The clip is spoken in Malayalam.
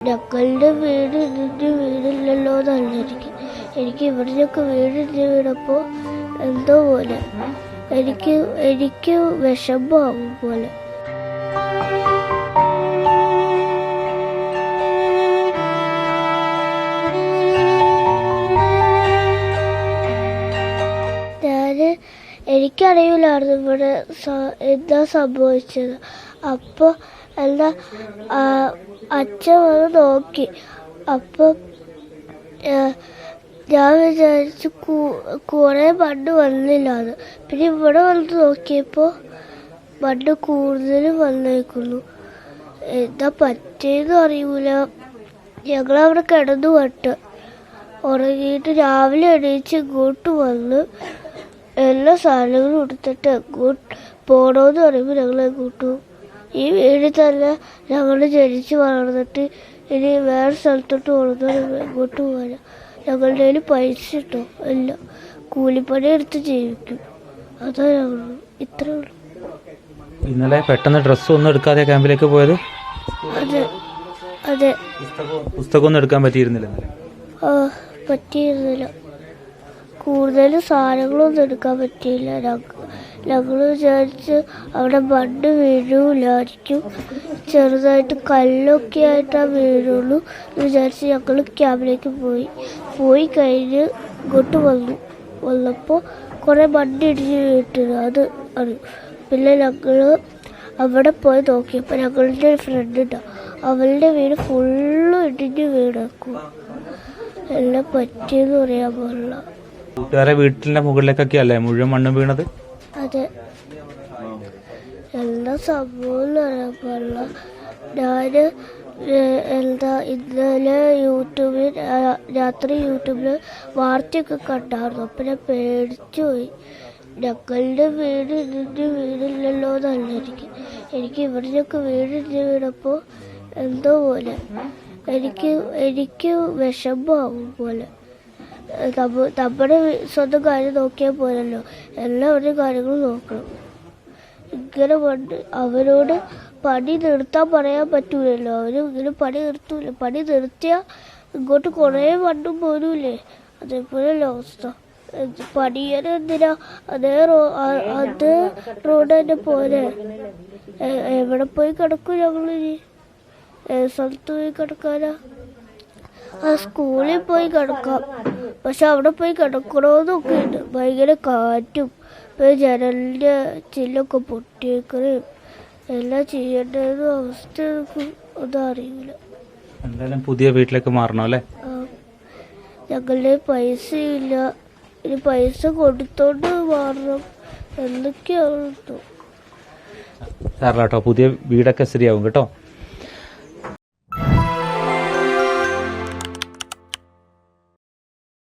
ഞങ്ങളുടെ വീട് ഇതിന്റെ വീടില്ലല്ലോ എന്നല്ല എനിക്ക് എനിക്ക് വീട് നിന്റെ വീടപ്പോൾ എന്തോ പോലെ. എനിക്ക് എനിക്ക് വിഷമമാകും പോലെ. എനിക്കറിയില്ലായിരുന്നു ഇവിടെ എന്താ സംഭവിച്ചത്? അപ്പോൾ ആ, അച്ഛൻ വന്ന് നോക്കി. അപ്പം ഞാൻ വിചാരിച്ചു കുറേ മണ്ണ് വന്നില്ലാന്ന്. പിന്നെ ഇവിടെ വന്ന് നോക്കിയപ്പോൾ മണ്ണ് കൂടുതൽ വന്നേക്കുന്നു. എന്താ പറ്റിയെന്ന് അറിയൂല. ഞങ്ങളവിടെ കിടന്നു പട്ട് ഉറങ്ങിയിട്ട് രാവിലെ എണീച്ച് ഇങ്ങോട്ട് വന്ന് എല്ലാ സാധനങ്ങളും എടുത്തിട്ട് പോണോന്ന് പോകണമെന്ന് പറയുമ്പോൾ ഞങ്ങളെ കൂട്ടു ഈ വീട്ടിൽ തന്നെ ഞങ്ങൾ ജനിച്ച് വളർന്നിട്ട് ഇനി വേറെ സ്ഥലത്തോട്ട് പോകണമെന്ന് എങ്ങോട്ട് പോകാൻ ഞങ്ങളുടെ കയ്യിൽ പൈസ കിട്ടും. അല്ല കൂലിപ്പണി എടുത്ത് ജീവിക്കും. അതാ ഞങ്ങൾ ഇത്രേ ഉള്ളൂ. ഇന്നലെ പെട്ടെന്ന് ഡ്രസ്സ് ഒന്നും എടുക്കാതെ ക്യാമ്പിലേക്ക് പോയത്? അതെ. അതെ. പുസ്തകം ഒന്നും എടുക്കാൻ പറ്റിയിരുന്നില്ല ഇന്നലെ. ആ, പറ്റിയിരുന്നില്ല. കൂടുതൽ സാധനങ്ങളൊന്നും എടുക്കാൻ പറ്റിയില്ല. ഞങ്ങൾ വിചാരിച്ച് അവിടെ മണ്ണ് വീഴൂലായിരിക്കും. ചെറുതായിട്ട് കല്ലൊക്കെ ആയിട്ടാ വീഴുള്ളൂ എന്ന് വിചാരിച്ച് ഞങ്ങൾ ക്യാമ്പിലേക്ക് പോയി. പോയി കഴിഞ്ഞ് ഇങ്ങോട്ട് വന്നു. വന്നപ്പോൾ കുറേ മണ്ണ് ഇടിഞ്ഞ് വീട്ടിരുന്നു അത് അറിയും. പിന്നെ ഞങ്ങൾ അവിടെ പോയി നോക്കിയപ്പോൾ ഞങ്ങളുടെ ഒരു ഫ്രണ്ട് ഉണ്ടാവും അവളുടെ വീട് ഫുള്ളും ഇടിഞ്ഞ് വീണേക്കും എല്ലാം പറ്റിയെന്ന് പറയാൻ പാടില്ല. കൂട്ടുകാരെ വീട്ടിന്റെ മുകളിലേക്കൊക്കെ അല്ലേ മുഴുവൻ മണ്ണും വീണത്? അതെ. എന്താ സംഭവം ഞാൻ എന്താ ഇന്നലെ യൂട്യൂബിൽ രാത്രി യൂട്യൂബിൽ വാർത്തയൊക്കെ കണ്ടായിരുന്നു. അപ്പം ഞാൻ പേടിച്ചു പോയി. ഞങ്ങളുടെ വീട് ഇതിന്റെ വീടില്ലല്ലോ എന്നല്ല എനിക്ക്. എനിക്ക് വീട് വീടിന്റെ വീടപ്പോൾ എന്തോ പോലെ. എനിക്ക് എനിക്ക് വിഷമമാവും പോലെ. നമ്മുടെ സ്വന്തം കാര്യം നോക്കിയാൽ പോരല്ലോ. എല്ലാവരുടെയും കാര്യങ്ങൾ നോക്കണം. ഇങ്ങനെ പണ്ട് അവരോട് പണി നിർത്താൻ പറയാൻ പറ്റൂലല്ലോ. അവർ ഇങ്ങനെ പണി നിർത്തൂല. പണി നിർത്തിയാൽ ഇങ്ങോട്ട് കുറേ പണ്ടും പോരൂലേ. അതേപോലെയല്ല അവസ്ഥ. പണിയാൻ എന്തിനാ? അതേ റോ അത് റോഡ് തന്നെ പോരെ. എവിടെ പോയി കിടക്കും ഞങ്ങളിനി? സ്ഥലത്ത് പോയി കിടക്കാനാ? ആ സ്കൂളിൽ പോയി കിടക്കാം. പക്ഷെ അവിടെ പോയി കിടക്കണമെന്നൊക്കെ ഉണ്ട്. ഭയങ്കര കാറ്റും ജനലിന്റെ ചില്ലൊക്കെ പൊട്ടിയേക്കുകയും എല്ലാം ചെയ്യേണ്ടതെന്ന് അവസ്ഥ ഒന്നും അറിയില്ല. എന്തായാലും പുതിയ വീട്ടിലേക്ക് മാറണം അല്ലേ? ഞങ്ങളുടെ പൈസ ഇല്ല ഇനി പൈസ കൊടുത്തോണ്ട് മാറണം. എന്തൊക്കെയാണ് സാറിലാട്ടോ പുതിയ വീടൊക്കെ ശരിയാവും കേട്ടോ.